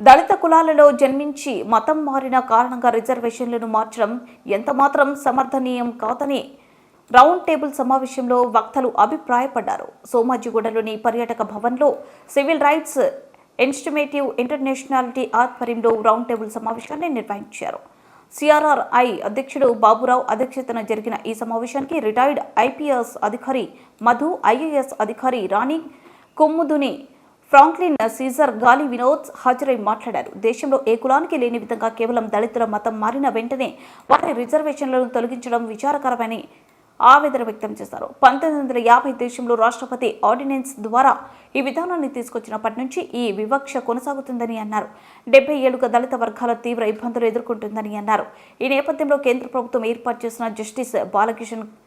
దళిత కులాలలో జన్మించి మతం మారిన కారణంగా రిజర్వేషన్లను మార్చడం ఎంతమాత్రం సమర్థనీయం కాదని రౌండ్ టేబుల్ సమావేశంలో వక్తలు అభిప్రాయపడ్డారు. సోమాజిగూడలోని పర్యాటక భవన్లో సివిల్ రైట్స్ ఇన్స్టిమేటివ్ ఇంటర్నేషనాలిటీ ఆధ్వర్యంలో రౌండ్ టేబుల్ సమావేశాన్ని నిర్వహించారు. సిఆర్ఆర్ఐ అధ్యక్షుడు బాబురావు అధ్యక్షతన జరిగిన ఈ సమావేశానికి రిటైర్డ్ ఐపీఎస్ అధికారి మధు ఐఏఎస్ అధికారి రాణి కొమ్ముదుని ఫ్రాంక్లిన్ సీజర్ గాలి వినోద్ హాజరై మాట్లాడారు. దేశంలో ఏ కులానికి లేని విధంగా కేవలం దళితుల మతం మారిన వెంటనే వారి రిజర్వేషన్లను తొలగించడం విచారకరమని ఆవేదన వ్యక్తం చేశారు. పంతొమ్మిది వందల యాభై దేశంలో రాష్ట్రపతి ఆర్డినెన్స్ ద్వారా ఈ విధానాన్ని తీసుకొచ్చినప్పటి నుంచి ఈ వివక్ష కొనసాగుతుందని అన్నారు. డెబ్బై ఏళ్ళుగా దళిత వర్గాల తీవ్ర ఇబ్బందులు ఎదుర్కొంటుందని అన్నారు. ఈ నేపథ్యంలో కేంద్ర ప్రభుత్వం ఏర్పాటు చేసిన justice Balakishan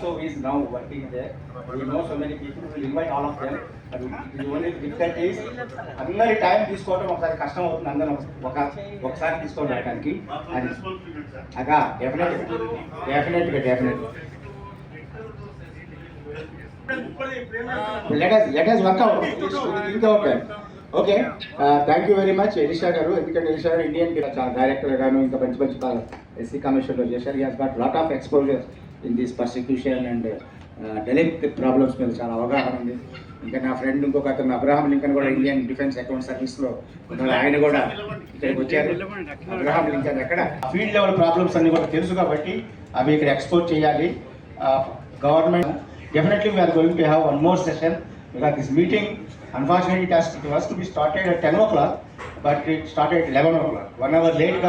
So he is now working there, we know so many people, we will invite all of them. But the only difficult is, అందరి టైం తీసుకోవడం ఒకసారి కష్టం అవుతుంది అందరం ఒక ఒకసారి తీసుకోవడం రావడానికి అది అగా definite definite let us let us work out think out that okay. Thank you very much Elisha garu. ఎందుకంటే ఎలిషా గారు ఇండియన్ డైరెక్టర్ గాను ఇంకా మంచి మంచి ఎస్సీ కమిషన్లో చేశారు. He has got lot of exposure in this persecution and Dalit problems మీద చాలా అవగాహన ఉంది. ఇంకా నా ఫ్రెండ్ ఇంకొక అతను అబ్రహాం లింకన్ కూడా ఇండియన్ డిఫెన్స్ అకౌంట్ సర్వీస్లో ఉన్నారు ఆయన కూడా ఇక్కడికి వచ్చారు. అబ్రహాం లింకన్ ఎక్కడ? ఫీల్డ్ లెవెల్ ప్రాబ్లమ్స్ అన్ని కూడా తెలుసు కాబట్టి అవి ఇక్కడ ఎక్స్పోర్ట్ చేయాలి. Government definitely we are going to have one more session because this meeting unfortunately it has it was to be started at 10 o'clock but it started at 11 o'clock. One hour late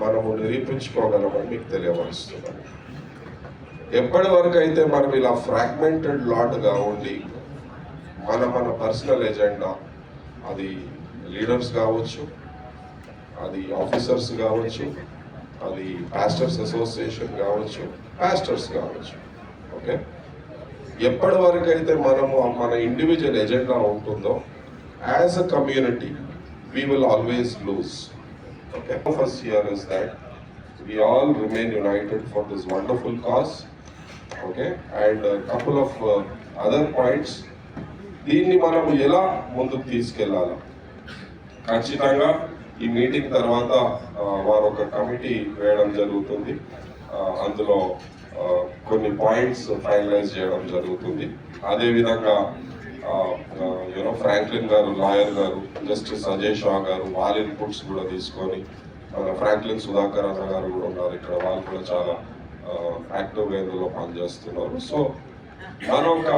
మనము నిరూపించుకోగలమని మీకు తెలియపరుస్తున్నాను. ఎప్పటి వరకు అయితే మనం ఇలా fragmented లాట్గా ఉండి మన మన పర్సనల్ ఎజెండా అది లీడర్స్ కావచ్చు అది ఆఫీసర్స్ కావచ్చు అది పాస్టర్స్ అసోసియేషన్ కావచ్చు పాస్టర్స్ కావచ్చు. ఓకే ఎప్పటి వరకు అయితే మనము మన ఇండివిజువల్ ఎజెండా ఉంటుందో as a community we will always lose okay first year is that we all remain united for this wonderful cause. Okay, and a couple of uh, other points. దీన్ని మనం ఎలా ముందుకు తీసుకెళ్ళాలి? ఖచ్చితంగా ఈ మీటింగ్ తర్వాత వారు ఒక కమిటీ వేయడం జరుగుతుంది. అందులో కొన్ని పాయింట్స్ ఫైనలైజ్ చేయడం జరుగుతుంది. అదేవిధంగా you know Franklin garu lawyer garu justice Ajay Shah garu వాళ్ళ ఇన్పుట్స్ కూడా తీసుకొని మన ఫ్రాంక్లిన్ సుధాకర్ అన్న గారు కూడా ఉన్నారు ఇక్కడ. వాళ్ళు కూడా చాలా యాక్టివ్గా ఇందులో పనిచేస్తున్నారు. సో మన ఒక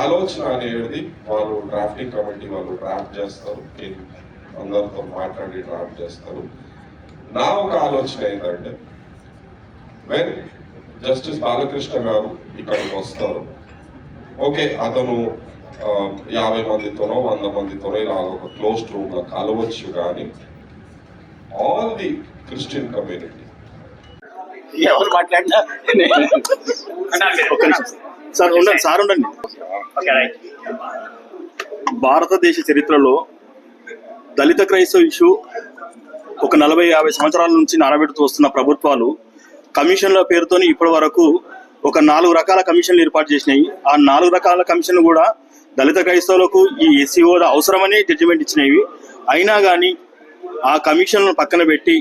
ఆలోచన అనేది వాళ్ళు డ్రాఫ్టింగ్ కమిటీ వాళ్ళు డ్రాఫ్ట్ చేస్తారు. అందరితో మాట్లాడి డ్రాఫ్ట్ చేస్తారు. నా ఒక ఆలోచన ఏంటంటే వెన్ జస్టిస్ బాలకృష్ణ గారు ఇక్కడికి వస్తారు. ఓకే అతను యాభై మందితోనో వంద మందితోనో ఇలా ఒక క్లోజ్ రూమ్లో కలవచ్చు కానీ ఆల్ ది క్రిస్టియన్ కమ్యూనిటీ. ఎవరు మాట్లాడినా సార్ ఉండండి సార్ ఉండండి. భారతదేశ చరిత్రలో దళిత క్రైస్తవ ఇష్యూ ఒక నలభై యాభై సంవత్సరాల నుంచి నానబెడుతూ వస్తున్న ప్రభుత్వాలు కమిషన్ల పేరుతోని ఇప్పటి వరకు ఒక నాలుగు రకాల కమిషన్లు ఏర్పాటు చేసినాయి. ఆ నాలుగు రకాల కమిషన్ కూడా దళిత క్రైస్తవులకు ఈ ఎస్సీ హోదా అవసరమని జడ్జిమెంట్ ఇచ్చినవి. అయినా కానీ ఆ కమిషన్లను పక్కన పెట్టి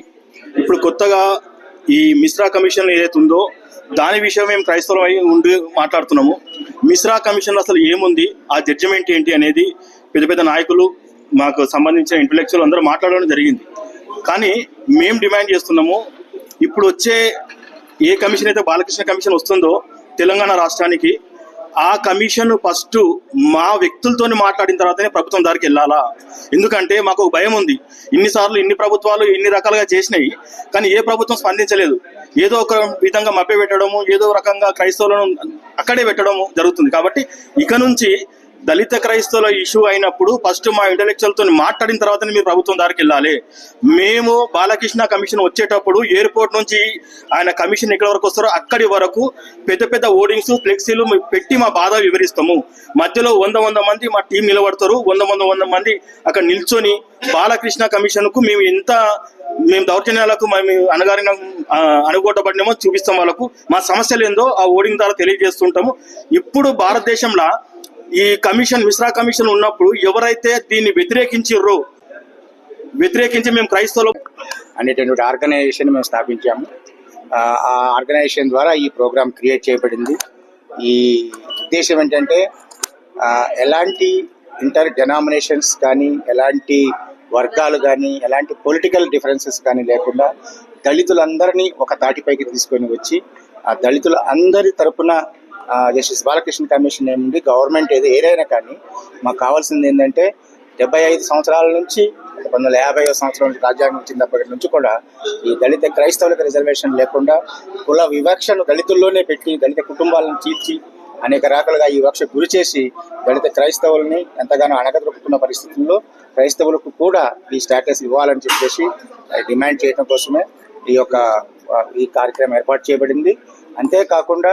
ఇప్పుడు కొత్తగా ఈ మిశ్రా కమిషన్ ఏదైతే ఉందో దాని విషయం మేము క్రైస్తవం అయి ఉండి మాట్లాడుతున్నాము. మిశ్రా కమిషన్ అసలు ఏముంది? ఆ జడ్జిమెంట్ ఏంటి అనేది పెద్ద పెద్ద నాయకులు మాకు సంబంధించిన ఇంటలెక్చువల్ అందరూ మాట్లాడడం జరిగింది. కానీ మేము డిమాండ్ చేస్తున్నాము. ఇప్పుడు వచ్చే ఏ కమిషన్ అయితే బాలకృష్ణ కమిషన్ వస్తుందో తెలంగాణ రాష్ట్రానికి ఆ కమిషన్ ఫస్ట్ మా వ్యక్తులతోని మాట్లాడిన తర్వాతనే ప్రభుత్వం దారికి వెళ్ళాలా? ఎందుకంటే మాకు ఒక భయం ఉంది. ఇన్నిసార్లు ఇన్ని ప్రభుత్వాలు ఇన్ని రకాలుగా చేసినాయి కానీ ఏ ప్రభుత్వం స్పందించలేదు. ఏదో ఒక విధంగా మభ్య పెట్టడము ఏదో రకంగా క్రైస్తవులను అక్కడే పెట్టడము జరుగుతుంది. కాబట్టి ఇక నుంచి దళిత క్రైస్తవుల ఇష్యూ అయినప్పుడు ఫస్ట్ మా ఇంటలెక్చువల్తో మాట్లాడిన తర్వాతనే మీరు ప్రభుత్వం దారికి వెళ్ళాలి. మేము బాలకృష్ణ కమిషన్ వచ్చేటప్పుడు ఎయిర్పోర్ట్ నుంచి ఆయన కమిషన్ ఎక్కడి వరకు వస్తారో అక్కడి వరకు పెద్ద పెద్ద ఓడింగ్స్ ఫ్లెక్సీలు పెట్టి మా బాధ వివరిస్తాము. మధ్యలో వంద వంద మంది మా టీం నిలబడతారు. వంద వంద వంద మంది అక్కడ నిల్చొని బాలకృష్ణ కమిషన్కు మేము ఎంత మేము దౌర్జన్యాలకు మేము అనగారిన ఆ, చూపిస్తాం వాళ్ళకు. మా సమస్యలు ఏందో ఆ ఓడింగ్ ద్వారా తెలియజేస్తుంటాము. ఇప్పుడు భారతదేశంలో ఈ కమిషన్ మిశ్రా కమిషన్ ఉన్నప్పుడు ఎవరైతే దీన్ని వ్యతిరేకించిర్రో వ్యతిరేకించి మేము క్రైస్తవులు అనేటువంటి ఆర్గనైజేషన్ మేము స్థాపించాము. ఆ ఆర్గనైజేషన్ ద్వారా ఈ ప్రోగ్రామ్ క్రియేట్ చేయబడింది. ఈ ఉద్దేశం ఏంటంటే ఎలాంటి ఇంటర్ డెనామినేషన్స్ కానీ ఎలాంటి వర్గాలు కానీ ఎలాంటి పొలిటికల్ డిఫరెన్సెస్ కానీ లేకుండా దళితులందరినీ ఒక తాటిపైకి తీసుకొని వచ్చి ఆ దళితుల అందరి తరపున జస్టిస్ బాలకృష్ణ కమిషన్ ఏముంది గవర్నమెంట్ ఏది ఏదైనా కానీ మాకు కావాల్సింది ఏంటంటే డెబ్బై ఐదు సంవత్సరాల నుంచి పంతొమ్మిది వందల యాభై సంవత్సరం నుంచి రాజ్యాంగం వచ్చినప్పటి నుంచి కూడా ఈ దళిత క్రైస్తవులకు రిజర్వేషన్ లేకుండా కుల వివక్షను దళితుల్లోనే పెట్టి దళిత కుటుంబాలను చీల్చి అనేక రకాలుగా ఈ వివక్ష గురి చేసి దళిత క్రైస్తవుల్ని ఎంతగానో అణగదొక్కుతున్న పరిస్థితుల్లో క్రైస్తవులకు కూడా ఈ స్టేటస్ ఇవ్వాలని చెప్పేసి డిమాండ్ చేయడం కోసమే ఈ యొక్క ఈ కార్యక్రమం ఏర్పాటు చేయబడింది. అంతేకాకుండా